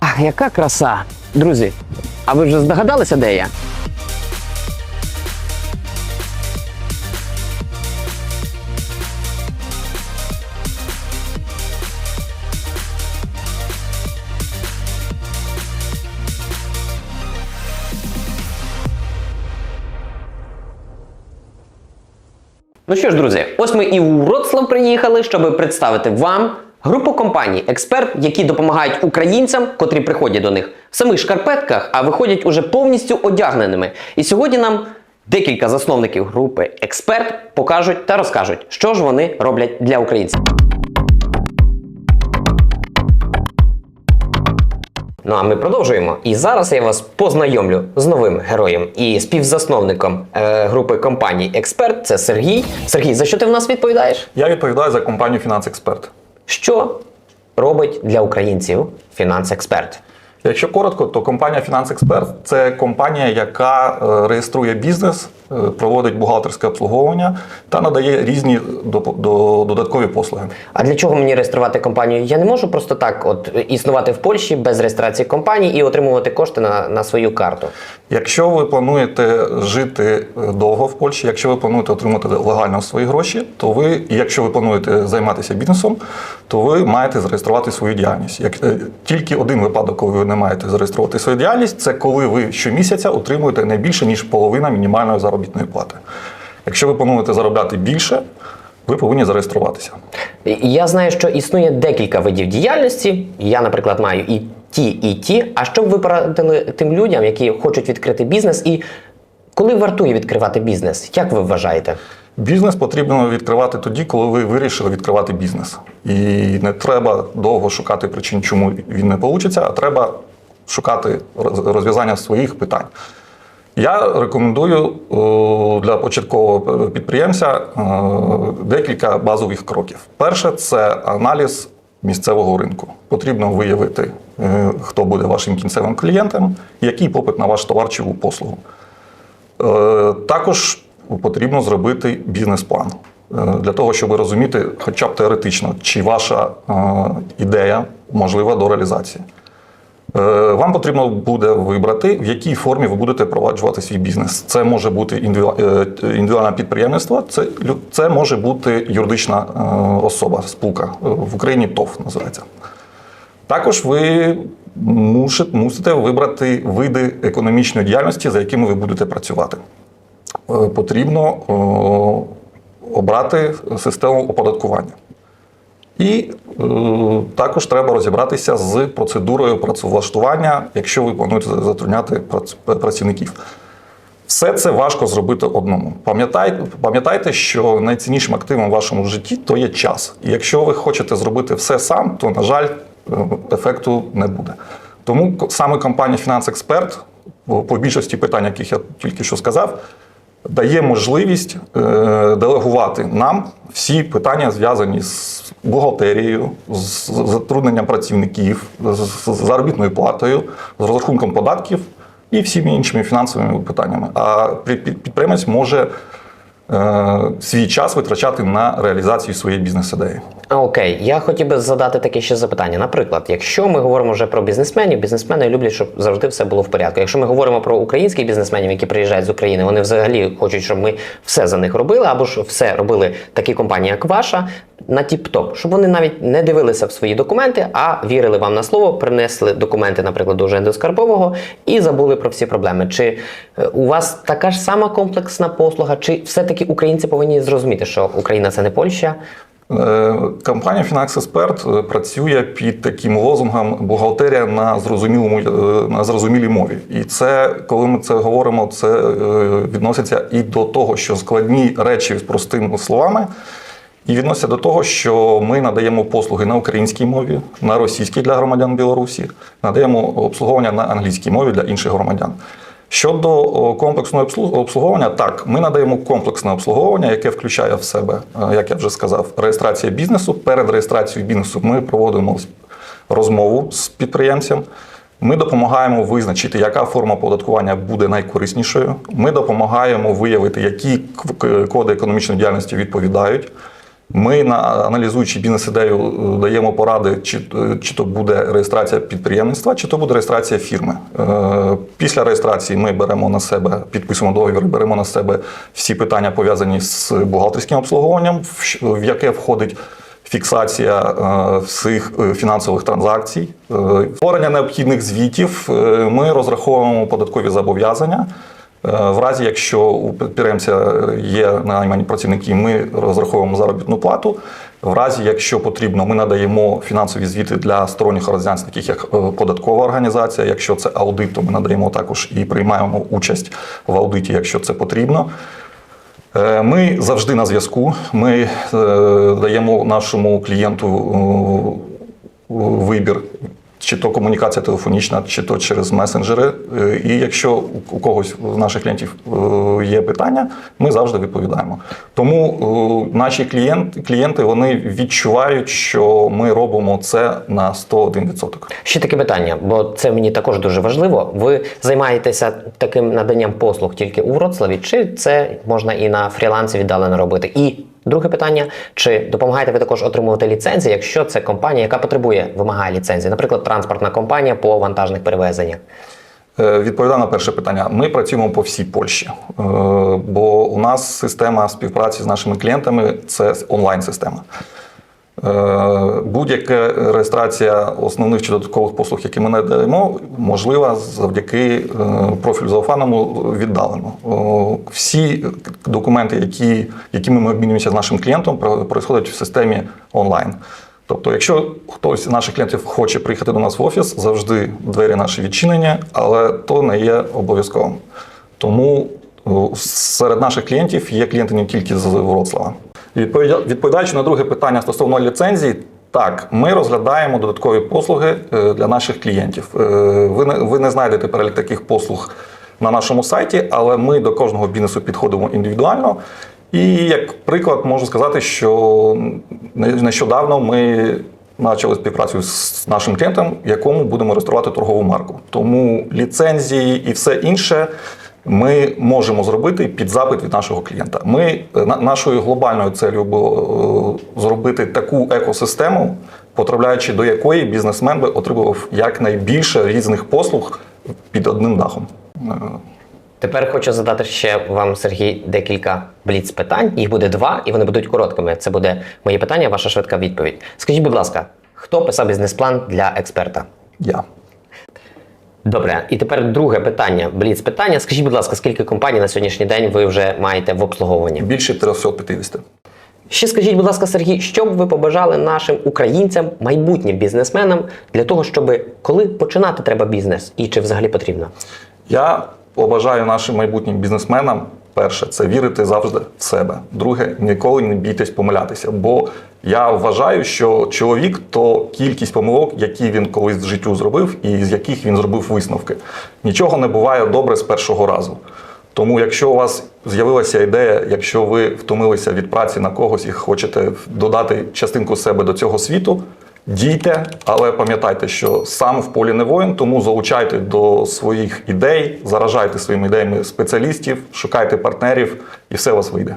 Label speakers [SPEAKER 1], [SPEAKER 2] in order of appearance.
[SPEAKER 1] Ах, яка краса! Друзі, а ви вже здогадалися, де я? Ну що ж, друзі, ось ми і у Вроцлав приїхали, щоб представити вам групу компаній експерт, які допомагають українцям, котрі приходять до них в самих шкарпетках, а виходять уже повністю одягненими. І сьогодні нам декілька засновників групи експерт покажуть та розкажуть, що ж вони роблять для українців. Ну а ми продовжуємо. І зараз я вас познайомлю з новим героєм і співзасновником е, групи компаній Експерт. Це Сергій. Сергій, за що ти в нас відповідаєш?
[SPEAKER 2] Я відповідаю за компанію Фінанс Експерт.
[SPEAKER 1] Що робить для українців фінанс-експерт?
[SPEAKER 2] Якщо коротко, то компанія Фінанс Експерт це компанія, яка е, реєструє бізнес, проводить бухгалтерське обслуговування та надає різні додаткові послуги.
[SPEAKER 1] А для чого мені реєструвати компанію? Я не можу просто так от існувати в Польщі без реєстрації компанії і отримувати кошти на, на свою карту.
[SPEAKER 2] Якщо ви плануєте жити е, довго в Польщі, якщо ви плануєте отримати легально свої гроші, то ви, якщо ви плануєте займатися бізнесом, то ви маєте зареєструвати свою діяльність. Як е, тільки один випадок, коли ви не маєте зареєструвати свою діяльність, це коли ви щомісяця отримуєте не більше ніж половина мінімальної заробітної плати. Якщо ви плануєте заробляти більше, ви повинні зареєструватися.
[SPEAKER 1] Я знаю, що існує декілька видів діяльності. Я, наприклад, маю і ті, і ті. А що б ви порадили тим людям, які хочуть відкрити бізнес, і коли вартує відкривати бізнес? Як ви вважаєте?
[SPEAKER 2] Бізнес потрібно відкривати тоді, коли ви вирішили відкривати бізнес. І не треба довго шукати причин, чому він не вийде, а треба шукати розв'язання своїх питань. Я рекомендую е, для початкового підприємця е, декілька базових кроків. Перше це аналіз місцевого ринку. Потрібно виявити, е, хто буде вашим кінцевим клієнтом, який попит на ваш товар чи послугу. Також потрібно зробити бізнес-план для того, щоб розуміти, хоча б теоретично, чи ваша ідея можлива до реалізації. Е, Вам потрібно буде вибрати, в якій формі ви будете впроваджувати свій бізнес. Це може бути е, індивідуальне підприємництво, це, це може бути юридична е, особа, спілка. Е, В Україні ТОВ називається. Також ви мусите, вибрати види економічної діяльності, за якими ви будете працювати. Потрібно обрати систему оподаткування. І е, також треба розібратися з процедурою працевлаштування, якщо ви плануєте затрудняти прац- працівників. Все це важко зробити одному. Пам'ятайте, пам'ятайте, що найціннішим активом в вашому житті то є час. І якщо ви хочете зробити все сам, то, на жаль, е, ефекту не буде. Тому саме компанія Фінанс Експерт, по більшості питань, яких я тільки що сказав, дає можливість е, делегувати нам всі питання, зв'язані з бухгалтерією, з затрудненням працівників, з заробітною платою, з розрахунком податків і всіми іншими фінансовими питаннями. А при- підприємець може свій час витрачати на реалізацію своєї бізнес-ідеї.
[SPEAKER 1] Окей, я хотів би задати таке ще запитання. Наприклад, якщо ми говоримо вже про бізнесменів, бізнесмени люблять, щоб завжди все було в порядку. Якщо ми говоримо про українських бізнесменів, які приїжджають з України, вони взагалі хочуть, щоб ми все за них робили, або ж все робили такі компанії, як ваша, на тіп-топ, щоб вони навіть не дивилися в свої документи, а вірили вам на слово, принесли документи, наприклад, до УЖН скарбового і забули про всі проблеми. Чи е, у вас така ж сама комплексна послуга, чи все-таки українці повинні зрозуміти, що Україна це не Польща?
[SPEAKER 2] Е, Компанія Експерт працює під таким лозунгом бухгалтерія на зрозумілому е, на зрозумілій мові. І це, коли ми це говоримо, це е, відноситься і до того, що складні речі з простими словами, і відноситься до того, що ми надаємо послуги на українській мові, на російській для громадян Білорусі, надаємо обслуговування на англійській мові для інших громадян. Щодо комплексного обслуговування, так, ми надаємо комплексне обслуговування, яке включає в себе, е, як я вже сказав, реєстрація бізнесу. Перед реєстрацією бізнесу ми проводимо розмову з підприємцем. Ми допомагаємо визначити, яка форма оподаткування буде найкориснішою. Ми допомагаємо виявити, які коди економічної діяльності відповідають. Ми, на, аналізуючи бізнес-ідею, е, даємо поради, чи, е, чи то буде реєстрація підприємництва, чи то буде реєстрація фірми. Е, Після реєстрації ми беремо на себе, підписуємо договір, беремо на себе всі питання пов'язані з бухгалтерським обслуговуванням, в яке входить фіксація всіх фінансових транзакцій, створення необхідних звітів. Ми розраховуємо податкові зобов'язання. Е, В разі, якщо у підприємця є наймані працівники, ми розраховуємо заробітну плату. В разі, якщо потрібно, ми надаємо фінансові звіти для сторонніх організацій, таких як е, податкова організація. Якщо це аудит, то ми надаємо також і приймаємо участь в аудиті, якщо це потрібно. Е, Ми завжди на зв'язку. Ми даємо нашому клієнту вибір, чи то комунікація телефонічна, чи то через месенджери. Е, І якщо у- когось з наших клієнтів е, є питання, ми завжди відповідаємо. Тому е, наші клієнти, клієнти вони відчувають, що ми робимо це на 101%.
[SPEAKER 1] Ще таке питання, бо це мені також дуже важливо. Ви займаєтеся таким наданням послуг тільки у Вроцлаві, чи це можна і на фрілансі віддалено робити? І друге питання: чи допомагаєте ви також отримувати ліцензії, якщо це компанія, яка потребує, вимагає ліцензії, наприклад, транспортна компанія по вантажних перевезеннях?
[SPEAKER 2] Е, Відповідаю на перше питання. Ми працюємо по всій Польщі, Е, бо у нас система співпраці з нашими клієнтами це онлайн-система. Е, Будь-яка реєстрація основних чи додаткових послуг, які ми надаємо, можлива завдяки е, профілю зауфаному віддалено. Всі документи, які, якими ми обмінюємося з нашим клієнтом, про- происходять в системі онлайн. Тобто, якщо хтось з наших клієнтів хоче приїхати до нас в офіс, завжди двері наші відчинені, але то не є обов'язковим. Тому серед наших клієнтів є клієнти не тільки з Вроцлава. Відповідаючи на друге питання стосовно ліцензії, так, ми розглядаємо додаткові послуги е, для наших клієнтів. Е, Ви не, ви не знайдете перелік таких послуг на нашому сайті, але ми до кожного бізнесу підходимо індивідуально. І як приклад можу сказати, що не- нещодавно ми почали співпрацю з нашим клієнтом, якому будемо реєструвати торгову марку. Тому ліцензії і все інше ми можемо зробити під запит від нашого клієнта. Ми нашою глобальною целью було е, зробити таку екосистему, потрапляючи до якої бізнесмен би отримував якнайбільше різних послуг під одним дахом. Е,
[SPEAKER 1] Тепер хочу задати ще вам, Сергій, декілька бліц питань. Їх буде два, і вони будуть короткими. Це буде моє питання, ваша швидка відповідь. Скажіть, будь ласка, хто писав бізнес-план для експерта?
[SPEAKER 2] Я.
[SPEAKER 1] Добре, і тепер друге питання, бліц питання. Скажіть, будь ласка, скільки компаній на сьогоднішній день ви вже маєте в обслуговуванні?
[SPEAKER 2] Більше 350.
[SPEAKER 1] Ще скажіть, будь ласка, Сергій, що б ви побажали нашим українцям, майбутнім бізнесменам для того, щоб коли починати треба бізнес і чи взагалі потрібно?
[SPEAKER 2] Я побажаю нашим майбутнім бізнесменам. Перше, це вірити завжди в себе. Друге, ніколи не бійтесь помилятися. Бо я вважаю, що чоловік то кількість помилок, які він колись в життю зробив, і з яких він зробив висновки. Нічого не буває добре з першого разу. Тому, якщо у вас з'явилася ідея, якщо ви втомилися від праці на когось і хочете додати частинку себе до цього світу, дійте, але пам'ятайте, що сам в полі не воїн, тому залучайте до своїх ідей, заражайте своїми ідеями спеціалістів, шукайте партнерів, і все у вас вийде.